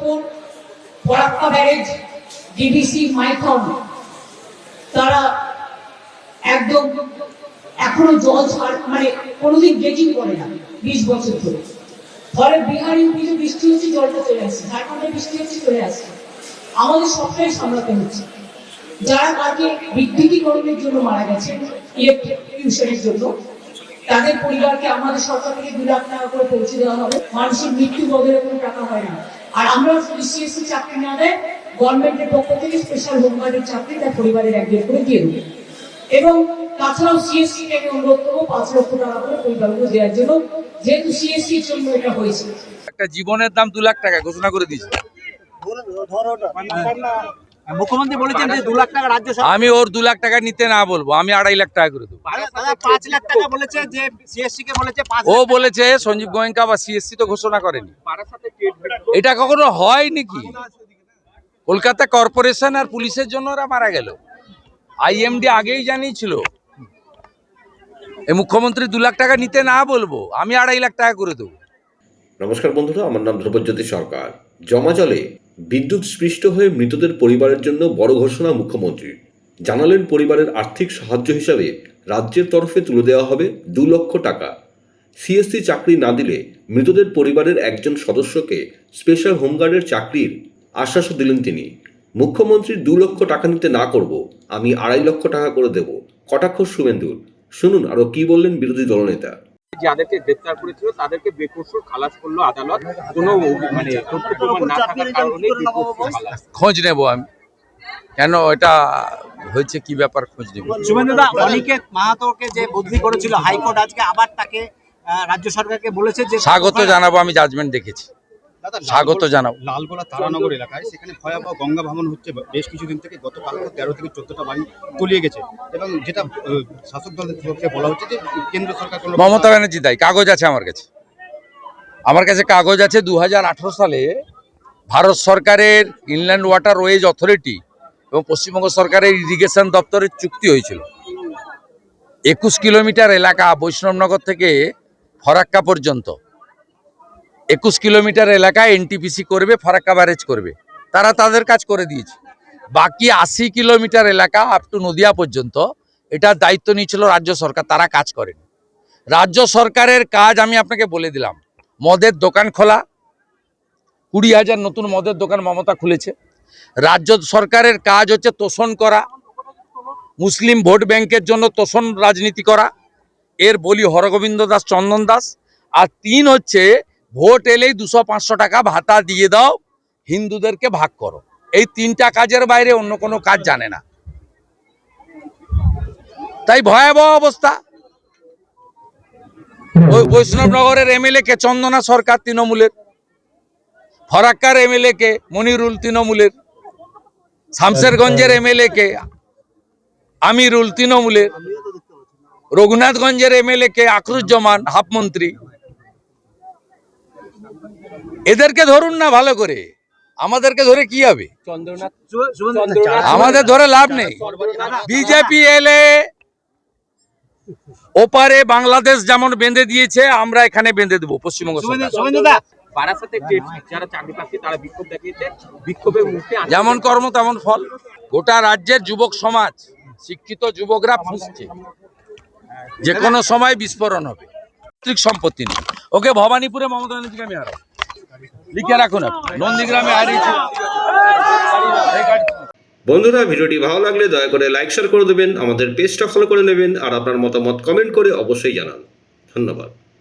Port Farakka barrage DBC Maithon, তারা একদম এখনও জল ছাড় মানে কোনোদিন ড্রেজিং করে না, বিশ বছর ধরে। ফলে বিহার ইউপিতে বৃষ্টি হচ্ছে, জলটা চলে আসছে, ঝাড়খণ্ডে বৃষ্টি হচ্ছে, চলে আসছে। আমাদের সবটাই সামলাতে হচ্ছে। যারা কালকে বিদ্যুতীকরণের জন্য মারা গেছেন ইলেকট্রিকিউশনের জন্য তাদের পরিবারকে আমাদের সরকার থেকে দু লাখ টাকা করে পৌঁছে দেওয়া হবে। মানুষের মৃত্যু বদলে কোনো টাকা হয় না। আর আমরা যদি সিএসসি চাকরি না দেয় গভর্নমেন্টের পক্ষ থেকে স্পেশাল হোমগার্ডের চাকরি তার পরিবারের একজন করে দিয়ে দেবে। এবং তাছাড়াও সিএসসি থেকে অনুরোধ করব পাঁচ লক্ষ টাকা করে পরিবারগুলো দেওয়ার জন্য। যেহেতু সিএসসির জন্য এটা হয়েছে। একটা জীবনের দাম দু লাখ টাকা ঘোষণা করে দিয়েছে। মুখ্যমন্ত্রী বলেছেন যে দু লাখ টাকা রাজ্য আমি ওর দু লাখ টাকা নিতে না বলব আমি আড়াই লাখ টাকা করে দেবো। পাঁচ লাখ টাকা বলেছে যে সিএসসি কে বলেছে ও বলেছে সঞ্জীব গোয়েঙ্কা বা সিএসসি তো ঘোষণা করেনি। এটা কখনো হয় নাকি? কলকাতা কর্পোরেশন আর পুলিশের জন্য ওরা মারা গেল। আইএমডি আগেই জানিয়েছিল। এই মুখ্যমন্ত্রী দু লাখ টাকা নিতে না বলব আমি আড়াই লাখ টাকা করে দেবো। নমস্কার বন্ধুরা আমার নাম ধ্রুবজ্যোতি সরকার। জমা জলে বিদ্যুৎ স্পৃষ্ট হয়ে মৃতদের পরিবারের জন্য বড় ঘোষণা মুখ্যমন্ত্রীর জানালেন পরিবারের আর্থিক সাহায্য হিসাবে রাজ্যের তরফে তুলে দেওয়া হবে দু লক্ষ টাকা। সিএসসি চাকরি না দিলে মৃতদের পরিবারের একজন সদস্যকে স্পেশাল হোমগার্ডের চাকরির আশ্বাসও দিলেন তিনি। মুখ্যমন্ত্রীর দু লক্ষ টাকা নিতে না করব, আমি আড়াই লক্ষ টাকা করে দেব। কটাক্ষ শুভেন্দুর। শুনুন আরও কি বললেন বিরোধী দলনেতা। যাদেরকে গ্রেপ্তার করেছিল তাদেরকে বেকসুর খালাস করল আদালত। কোনো মানে তথ্য প্রমাণ না থাকার কারণে খোঁজ নেব আমি। কেন এটা হয়েছে কি ব্যাপার খোঁজ নেব? মাহাতোকে যে বদলি করেছিল হাইকোর্ট আজকে আবার তাকে আহ, রাজ্য সরকারকে বলেছে যে স্বাগত জানাব আমি জাজমেন্ট দেখেছি। স্বাগত জানাব। লালগোলা তারানগর এলাকায় সেখানে ভয়াবহ গঙ্গা ভাঙন হচ্ছে বেশ কিছুদিন থেকে গতকাল তেরো থেকে চোদ্দটা বাড়ি তলিয়ে গেছে। এবং যেটা শাসক দলের পক্ষে বলা হচ্ছে যে কেন্দ্র সরকার মমতা ব্যানার্জি দায়ী কাগজ আছে আমার কাছে। আমার কাছে কাগজ আছে দু হাজার আঠারো সালে ভারত সরকারের ইনল্যান্ড ওয়াটার ওয়েজ অথরিটি এবং পশ্চিমবঙ্গ সরকারের ইরিগেশন দপ্তরের চুক্তি হয়েছিল। একুশ কিলোমিটার এলাকা বৈষ্ণবনগর থেকে ফরাক্কা পর্যন্ত। একুশ কিলোমিটার এলাকায় এনটিপিসি করবে, ফরাক্কা ব্যারেজ করবে। তারা তাদের কাজ করে দিয়েছে। বাকি আশি কিলোমিটার এলাকা আপ টু নদিয়া পর্যন্ত, এটার দায়িত্ব নিয়েছিল রাজ্য সরকার, তারা কাজ করেনি। রাজ্য সরকারের কাজ আমি আপনাকে বলে দিলাম। মদের দোকান খোলা। কুড়ি হাজার নতুন মদের দোকান মমতা খুলেছে। রাজ্য সরকারের কাজ হচ্ছে তোষণ করা। মুসলিম ভোট ব্যাংকের জন্য তোষণ রাজনীতি করা। এর বলি হরগোবিন্দ দাস, চন্দন দাস। আর তিন হচ্ছে ভোট এলেই দুশো পাঁচশো টাকা ভাতা দিয়ে দাও হিন্দুদেরকে ভাগ করো। এই তিনটা কাজের বাইরে অন্য কোনো কাজ জানে না। তাই ভয়াবহ অবস্থা। ওই বৈষ্ণবনগরের এমএলএ কে চন্দনা সরকার তৃণমূলের ফরাক্কার এমএলএ কে মনিরুল তৃণমূলের শামশেরগঞ্জের এমএলএ কে আমিরুল তৃণমূলের রঘুনাথগঞ্জের এমএলএ কে আখরুজ্জামান হাফমন্ত্রী এদেরকে ধরুন না ভালো করে। আমাদেরকে ধরে কি হবে? আমাদের ধরে লাভ নেই। বিজেপি এলে ওপারে বাংলাদেশ যেমন বেঁধে দিয়েছে আমরা এখানে বেঁধে দেবো পশ্চিমবঙ্গ যেমন কর্ম তেমন ফল। গোটা রাজ্যের যুবক সমাজ শিক্ষিত যুবকরা ফুসছে। যে কোনো সময় বিস্ফোরণ হবে। পৈতৃক সম্পত্তি নেই। ওকে ভবানীপুরে মমতা ব্যানার্জিকে আমি হারাবো। লিখে রাখুন নন্দীগ্রামে হারিয়েছি বন্ধুরা, ভিডিওটি ভালো লাগলে দয়া করে লাইক, শেয়ার করে দেবেন, আমাদের পেজটা ফলো করে নেবেন, আর আপনার মতামত কমেন্ট করে অবশ্যই জানান। ধন্যবাদ।